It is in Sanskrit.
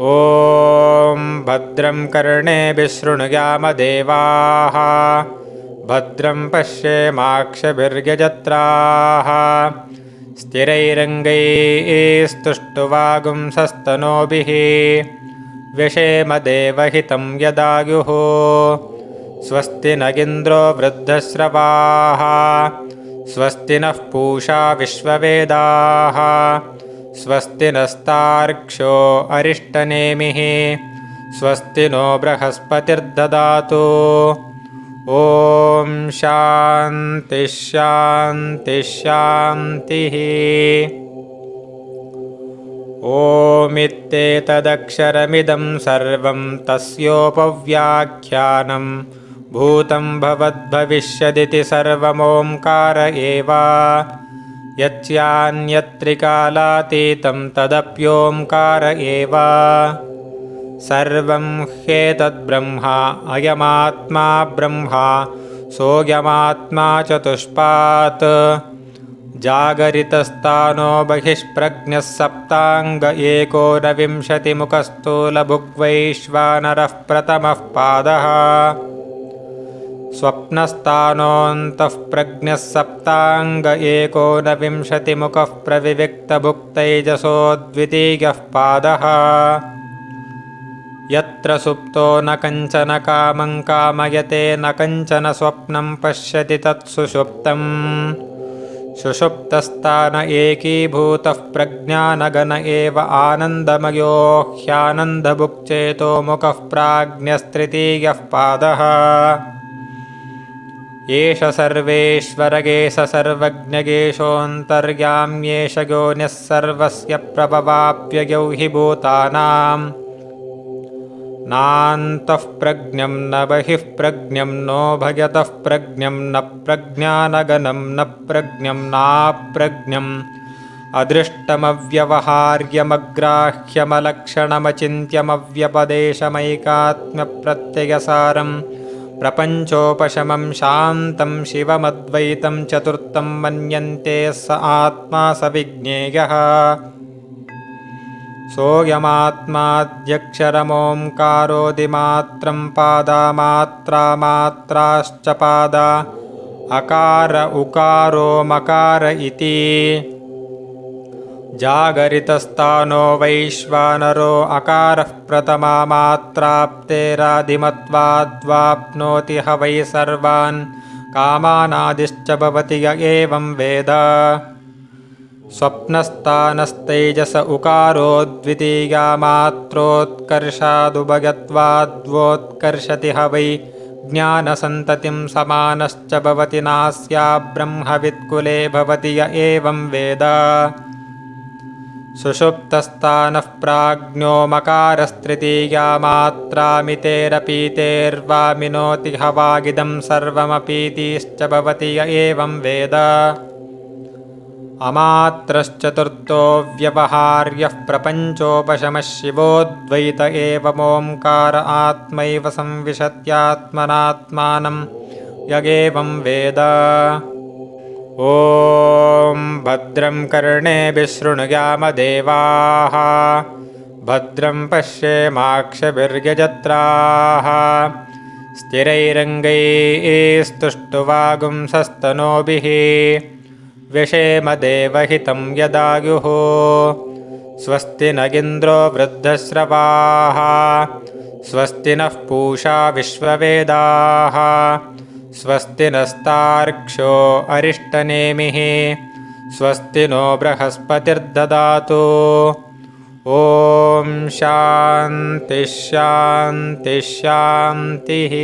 ॐ भद्रं कर्णे विशृणुयामदेवाः भद्रं पश्येमाक्षभिर्यजत्राः स्थिरैरङ्गैस्तुष्टुवागुंसस्तनोभिः विषेमदेवहितं यदायुः स्वस्ति न इन्द्रो वृद्धस्रवाः स्वस्ति नः पूषा विश्ववेदाः स्वस्ति नस्तार्क्ष्यो अरिष्टनेमिः स्वस्ति नो बृहस्पतिर्ददातु। ॐ शान्तिश्शान्तिश्शान्तिः ओमित्येतदक्षरमिदं सर्वं तस्योपव्याख्यानं भूतं भवद्भविष्यदिति सर्वमोङ्कार एव यच्चान्यत्रिकालातीतं तदप्योङ्कार एव। सर्वं ह्येतद्ब्रह्मा अयमात्मा ब्रह्मा सोऽयमात्मा चतुष्पात् जागरितस्तानो बहिष्प्रज्ञः सप्ताङ्ग एकोनविंशतिमुखस्थूलभुग्वैश्वानरः प्रथमः पादः स्वप्नस्तानोऽन्तः प्रज्ञः सप्ताङ्ग एकोनविंशतिमुखः प्रविविक्तभुक्तैजसो द्वितीयः पादः। यत्र सुप्तो न कञ्चन कामं कामयते न कञ्चन स्वप्नं पश्यति तत्सुषुप्तम्। सुषुप्तस्तान एकीभूतः प्रज्ञानगन एव आनन्दमयो ह्यानन्दभुक्चेतो मुखः प्राज्ञस्तृतीयः पादः एष सर्वेश्वरगेश सर्वज्ञगेशोऽन्तर्याम्येष योनिः सर्वस्य प्रभवाप्ययौ हि भूतानाम्। नान्तः प्रज्ञं न बहिः प्रज्ञं नो भयतः प्रज्ञं न प्रज्ञानगनं न प्रज्ञं नाप्रज्ञम्। अदृष्टमव्यवहार्यमग्राह्यमलक्षणमचिन्त्यमव्यपदेशमैकात्म्यप्रत्ययसारं प्रपञ्चोपशमं शान्तं शिवमद्वैतं चतुर्थं मन्यन्ते स आत्मा स विज्ञेयः। सोऽयमात्माद्यक्षरमोङ्कारोदिमात्रं पादामात्रामात्राश्च पादा अकार उकारो मकार इति जागरितस्तानो वैश्वानरो अकारः प्रथमा मात्राप्तेरादिमत्वाद्वाप्नोति ह वै सर्वान् कामानादिश्च भवति य एवं वेद। स्वप्नस्तानस्तैजस उकारो द्वितीया मात्रोत्कर्षादुभयत्वाद्वोत्कर्षति ह वै ज्ञानसन्ततिं समानश्च भवति नास्या ब्रह्मवित्कुले भवति य एवं वेद सुषुप्तस्तानः प्राज्ञो मकारस्तृतीया मात्रामितेरपीतेर्वामिनोति ह वागिदं सर्वमपीतिश्च भवति य एवं वेद। अमात्रश्चतुर्थो व्यवहार्यः प्रपञ्चोपशमः शिवोद्वैत एवमोङ्कार आत्मैव संविशत्यात्मनात्मानं यगेवं वेद ॐ भद्रं कर्णे विशृणुयामदेवाः भद्रं पश्येमाक्षभिर्यजत्राः स्थिरैरङ्गैस्तुष्टुवागुंसस्तनोभिः विषेमदेवहितं यदायुः स्वस्ति न इन्द्रो वृद्धस्रवाः स्वस्ति नः पूषा विश्ववेदाः स्वस्ति नस्तार्क्ष्यो अरिष्टनेमिः स्वस्ति नो बृहस्पतिर्ददातु। ॐ शान्तिश्शान्तिश्शान्तिः